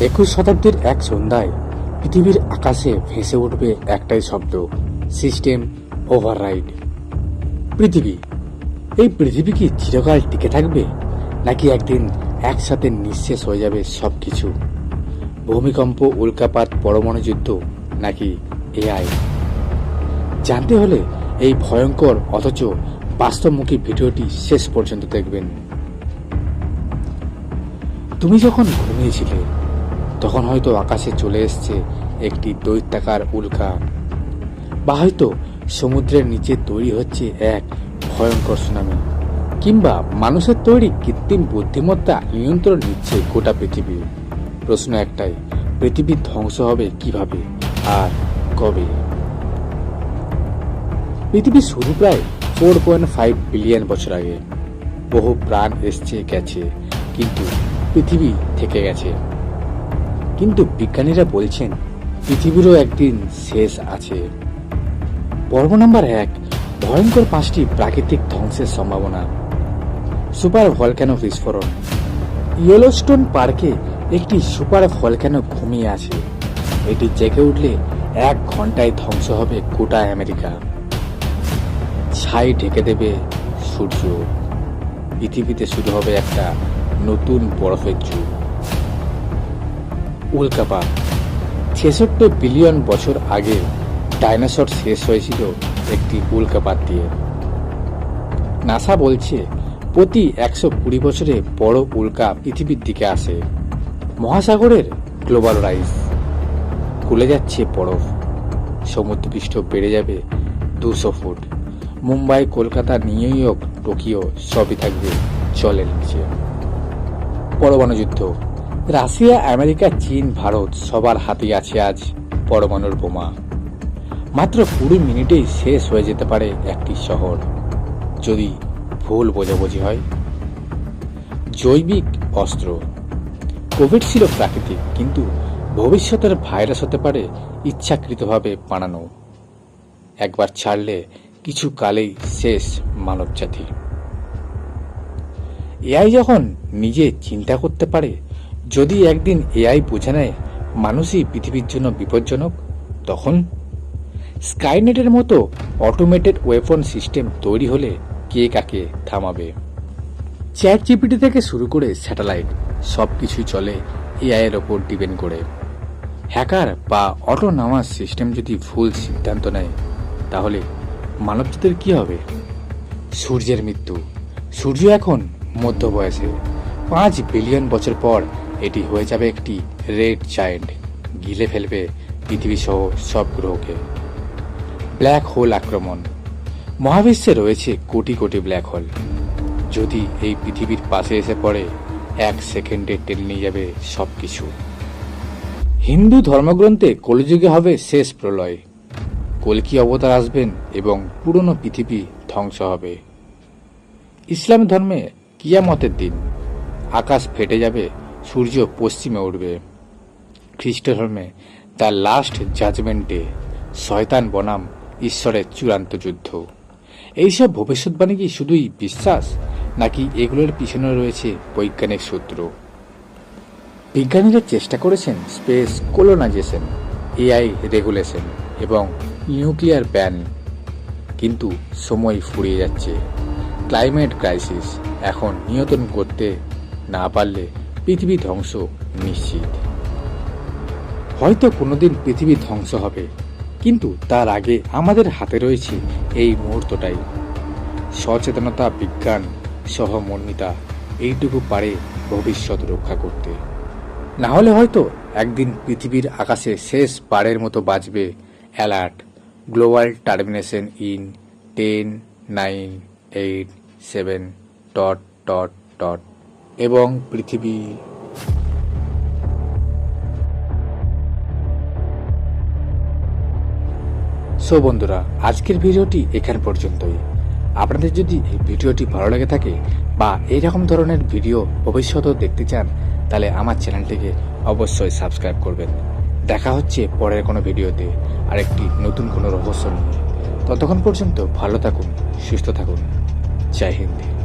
একুশ শতাব্দীর এক সন্ধ্যায় পৃথিবীর আকাশে ভেসে উঠবে একটাই শব্দ, সিস্টেম ওভাররাইড। পৃথিবী, এই পৃথিবী কি চিরকাল টিকে থাকবে, নাকি একদিন একসাথে নিঃশেষ হয়ে যাবে সব কিছু ভূমিকম্প, উল্কাপাত, পরমাণু যুদ্ধ, নাকি এআই? জানতে হলে এই ভয়ঙ্কর, অথচ বাস্তবমুখী ভিডিওটি শেষ পর্যন্ত দেখবেন। তুমি যখন ঘুমিয়েছিলে তখন হয়তো আকাশে চলে এসছে একটি দৈত্যাকার উল্কা। বা হয়তো সমুদ্রের নিচে তৈরি হচ্ছে এক ভয়ঙ্কর সুনামি কিংবা মানুষের তৈরি কৃত্রিম বুদ্ধিমত্তা নিয়ন্ত্রণ নিচ্ছে গোটা পৃথিবী। প্রশ্ন একটাই, পৃথিবী ধ্বংস হবে কীভাবে আর কবে? পৃথিবীর শুরু প্রায় ফোর পয়েন্ট ফাইভ বিলিয়ন বছর আগে। বহু প্রাণ এসছে, গেছে, কিন্তু পৃথিবী থেকে গেছে। কিন্তু বিজ্ঞানীরা বলছেন, পৃথিবীরও একদিন শেষ আছে। পর্ব নম্বর এক, ভয়ঙ্কর পাঁচটি প্রাকৃতিক ধ্বংসের সম্ভাবনা। সুপার ভলক্যানো বিস্ফোরণ। ইয়েলোস্টোন পার্কে একটি সুপার ভলক্যানো ঘুমিয়ে আছে। এটি জেগে উঠলে এক ঘন্টায় ধ্বংস হবে গোটা আমেরিকা। ছাই ঢেকে দেবে সূর্য। পৃথিবীতে শুরু হবে একটা নতুন বরফের যুগ। উল্কাপাত। ছেষট্টি বিলিয়ন বছর আগে ডাইনোসর শেষ হয়েছিল একটি উল্কাপাত দিয়ে। নাসা বলছে, প্রতি একশো কুড়ি বছরে বড় উল্কা পৃথিবীর দিকে আসে। মহাসাগরের গ্লোবাল রাইস। গলে যাচ্ছে বরফ। সমুদ্রপৃষ্ঠ বেড়ে যাবে দুশো foot. Mumbai, Kolkata, New York, Tokyo সবই থাকবে জলের নিচে। পরমাণু যুদ্ধ। রাশিয়া, আমেরিকা, চীন, ভারত সবার হাতেই আছে আজ পরমাণুর বোমা। মাত্র কুড়ি মিনিটেই শেষ হয়ে যেতে পারে একটি শহর। যদি ভুল বোঝাবুঝি হয়। জৈবিক অস্ত্র। কোভিড ছিল প্রাকৃতিক, কিন্তু ভবিষ্যতের ভাইরাস হতে পারে ইচ্ছাকৃতভাবে বানানো। একবার ছাড়লে কিছু কালেই শেষ মানবজাতি। এআই যখন নিজে চিন্তা করতে পারে যদি একদিন এআই বুঝে নেয়, মানুষই পৃথিবীর জন্য বিপজ্জনক, তখন স্কাইনেটের মতো অটোমেটেড ওয়েপন সিস্টেম তৈরি হলে কে কাকে থামাবে? চ্যাট জিপিটি থেকে শুরু করে স্যাটেলাইট সব কিছুই চলে এআই এর ওপর ডিপেন্ড করে। হ্যাকার বা অটোনামাস সিস্টেম যদি ভুল সিদ্ধান্ত নেয়, তাহলে মানবজাতির কি হবে? সূর্যের মৃত্যু। সূর্য এখন মধ্য বয়সে পাঁচ বিলিয়ন বছর পর এটি হয়ে যাবে একটি রেড জায়েন্ট। গিলে ফেলবে পৃথিবী সহ সব গ্রহকে। ব্ল্যাক হোল আক্রমণ। মহাবিশ্বে রয়েছে কোটি কোটি ব্ল্যাক হোল। যদি এই পৃথিবীর পাশে এসে পড়ে, এক সেকেন্ডে টেনে নিয়ে যাবে সব কিছু হিন্দু ধর্মগ্রন্থে কলিযুগে হবে শেষ প্রলয়। কলকি অবতার আসবেন এবং পুরনো পৃথিবী ধ্বংস হবে। ইসলাম ধর্মে কিয়ামতের দিন। আকাশ ফেটে যাবে সূর্য পশ্চিমে উঠবে। খ্রিস্ট ধর্মে তার লাস্ট জাজমেন্টে শয়তান বনাম ঈশ্বরের চূড়ান্ত যুদ্ধ। এইসব ভবিষ্যৎবাণী কি শুধুই বিশ্বাস, নাকি এগুলোর পিছনে রয়েছে বৈজ্ঞানিক সূত্র? বিজ্ঞানীরা চেষ্টা করেছেন স্পেস কোলোনাইজেশন এআই রেগুলেশন এবং নিউক্লিয়ার ব্যান কিন্তু সময় ফুরিয়ে যাচ্ছে। ক্লাইমেট ক্রাইসিস এখন নিয়ন্ত্রণ করতে না পারলে পৃথিবী ধ্বংস নিশ্চিত। হয়তো কোনোদিন পৃথিবী ধ্বংস হবে, কিন্তু তার আগে আমাদের হাতে রয়েছে এই মুহূর্তটাই। সচেতনতা, বিজ্ঞান সহমর্মিতা এইটুকু পারে ভবিষ্যৎ রক্ষা করতে। না হলে হয়তো একদিন পৃথিবীর আকাশে শেষ বারের মতো বাজবে alert. Global termination in ten, nine, eight, seven, dot dot dot. এবং পৃথিবী। সো বন্ধুরা, আজকের ভিডিওটি এখান পর্যন্তই। আপনাদের যদি এই ভিডিওটি ভালো লেগে থাকে বা এইরকম ধরনের ভিডিও ভবিষ্যতেও দেখতে চান, তাহলে আমার চ্যানেলটিকে অবশ্যই সাবস্ক্রাইব করবেন। দেখা হচ্ছে পরের কোনো ভিডিওতে আরেকটি নতুন কোনো রহস্য নিয়ে। ততক্ষণ পর্যন্ত ভালো থাকুন, সুস্থ থাকুন। জয় হিন্দ।